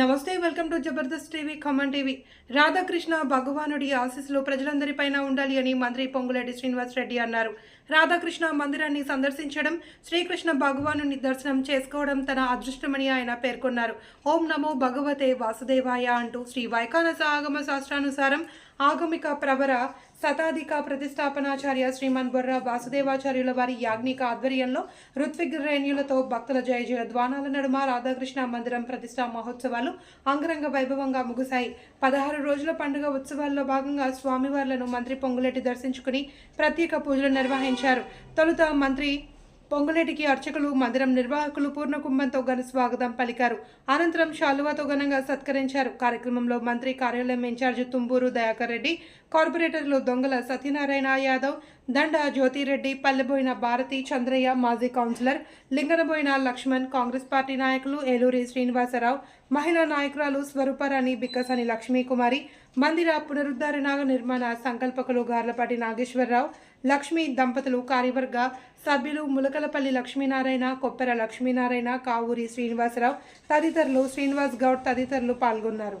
నమస్తే welcome to Jabardasth TV Khammam TV. Radhakrishna భగవానుడి ఆశీస్సులు ప్రజలందరిపైన ఉండాలి అని మంత్రి పొంగులేటి శ్రీనివాస్ రెడ్డి అన్నారు. రాధాకృష్ణ మందిరాన్ని సందర్శించడం శ్రీకృష్ణ భగవానుని దర్శనం చేసుకోవడం తన అదృష్టమని ఆయన పేర్కొన్నారు. ఓం నమో భగవతే వాసుదేవాయ అంటూ శ్రీ వైకానస ఆగమ శాస్త్రానుసారం ఆగమిక ప్రవర శతాధిక ప్రతిష్టాపనాచార్య శ్రీమన్ బొర్ర వాసుదేవాచార్యుల వారి యాజ్ఞిక ఆధ్వర్యంలో ఋత్విగ్రేణ్యులతో భక్తుల జయ జయ ద్వానాల నడుమ రాధాకృష్ణ మందిరం ప్రతిష్టా మహోత్సవాలు అంగరంగ వైభవంగా ముగిశాయి. పదహారు రోజుల పండుగ ఉత్సవాల్లో భాగంగా స్వామివార్లను మంత్రి పొంగులేటి దర్శించుకుని ప్రత్యేక పూజలు నిర్వహించారు. తొలుత మంత్రి పొంగులేటికి అర్చకులు మందిరం నిర్వాహకులు పూర్ణ కుంభంతో ఘన స్వాగతం పలికారు. అనంతరం శాలువాతో ఘనంగా సత్కరించారు. కార్యక్రమంలో మంత్రి కార్యాలయం ఇన్ఛార్జి తుంబూరు దయాకర్ రెడ్డి కార్పొరేటర్లు దొంగల సత్యనారాయణ యాదవ్ దండ జ్యోతిరెడ్డి పల్లెబోయిన భారతి చంద్రయ్య మాజీ కౌన్సిలర్ లింగనబోయిన లక్ష్మణ్ కాంగ్రెస్ పార్టీ నాయకులు ఏలూరి శ్రీనివాసరావు మహిళా నాయకురాలు స్వరూపరాణి బిక్కసాని లక్ష్మీకుమారి మందిర పునరుద్ధరణ నిర్మాణ సంకల్పకులు గార్లపాటి నాగేశ్వరరావు లక్ష్మీ దంపతులు కార్యవర్గ సభ్యులు ములకలపల్లి లక్ష్మీనారాయణ కొప్పెర లక్ష్మీనారాయణ కావూరి శ్రీనివాసరావు తదితరులు శ్రీనివాస్ గౌడ్ తదితరులు పాల్గొన్నారు.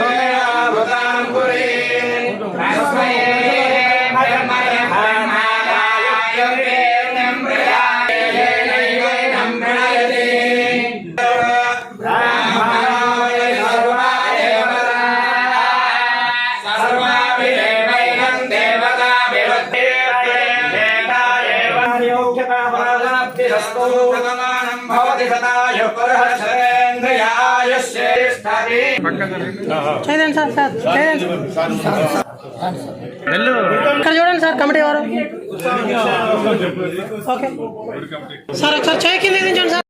Amen. నయింద్రశ్చ భవతి సదాయ పరహర్షేంద్రియాయుష్యేష్ఠతి చేయండి సార్ సార్ ఇక్కడ చూడండి సార్ కమిటీ వారు ఓకే సార్ ఒకసారి చేయి కింద దించండి సార్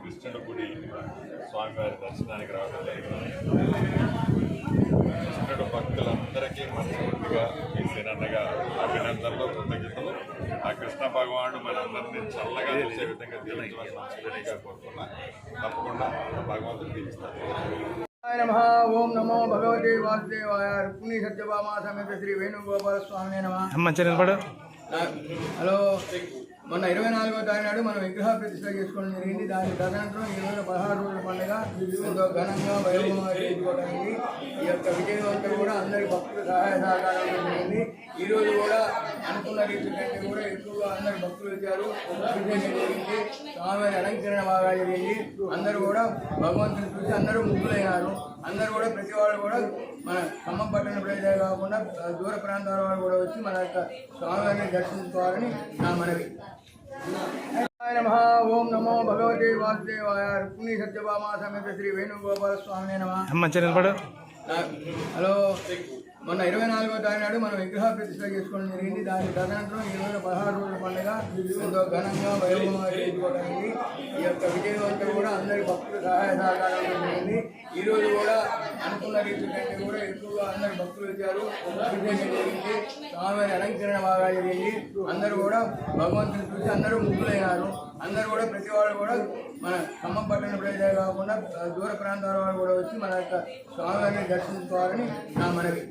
క్రిస్టియన్లు కూడా స్వామివారి దర్శనానికి రావడం లేదు కృష్ణుడు భక్తులందరికీ మనస్ఫూర్తిగా ఈ సినన్నగా అభినందనలు కృతజ్ఞతలు. ఆ కృష్ణ భగవానుడు మనందరినీ చల్లగా చూసే విధంగా దీవించవలసిన కోరుకున్నా తప్పకుండా భగవంతుడు దీవిస్తాడు. ఓం నమో శ్రీ వేణుగోపాల స్వామి హలో మొన్న ఇరవై నాలుగో తారీఖు నాడు మనం విగ్రహ ప్రతిష్ట చేసుకోవడం జరిగింది. దాని తదనంతరం ఈ రోజు పదహారు రోజుల పండుగ. ఎంతో ఘనంగా వైభవంగా చేసుకోవడానికి ఈ యొక్క విజయం అంతా కూడా అందరి భక్తుల సహాయ సహకారాలు జరిగింది ఈ రోజు కూడా అనుకున్న రీతి కంటే కూడా ఎక్కువగా అందరు భక్తులు వచ్చారు. జరిగింది. స్వామి అలంకరణ బాగా జరిగింది. అందరూ కూడా భగవంతుని చూసి అందరూ ముగ్గులైనారు. అందరూ కూడా ప్రతి వాళ్ళు కూడా మన ఖమ్మం పట్టణ ప్రజలే కాకుండా దూర ప్రాంతాల వాళ్ళు కూడా వచ్చి మన యొక్క స్వామివారిని దర్శించుకోవాలని నా మనవి. నమః ఓం నమో భగవతే వాసుదేవాయ రుక్మిణి సత్యభామా సమేత శ్రీ వేణుగోపాల స్వామి నమ. హలో మొన్న ఇరవై నాలుగో తారీఖు నాడు మనం విగ్రహ ప్రతిష్ట చేసుకోవడం జరిగింది. దాని తదనంతరం ఈ రోజు పదహారు రోజుల పండుగ ఎంతో ఘనంగా వైభవంగా చేసుకోవడానికి ఈ యొక్క విజయం అందరి భక్తుల సహాయ సహకారాలు జరిగింది ఈరోజు కూడా అనుకున్న రీతి కంటే కూడా ఎక్కువగా అందరి భక్తులు వచ్చారు. జరిగింది స్వామివారి అలంకరణ బాగా జరిగింది. అందరూ కూడా భగవంతుని చూసి అందరూ ముగ్గులైనారు. అందరూ కూడా ప్రతి వాళ్ళు కూడా మన ఖమ్మం పట్టణ ప్రజలే కాకుండా దూర ప్రాంతాల వాళ్ళు కూడా వచ్చి మన యొక్క స్వామివారిని దర్శించుకోవాలని నా మనవి.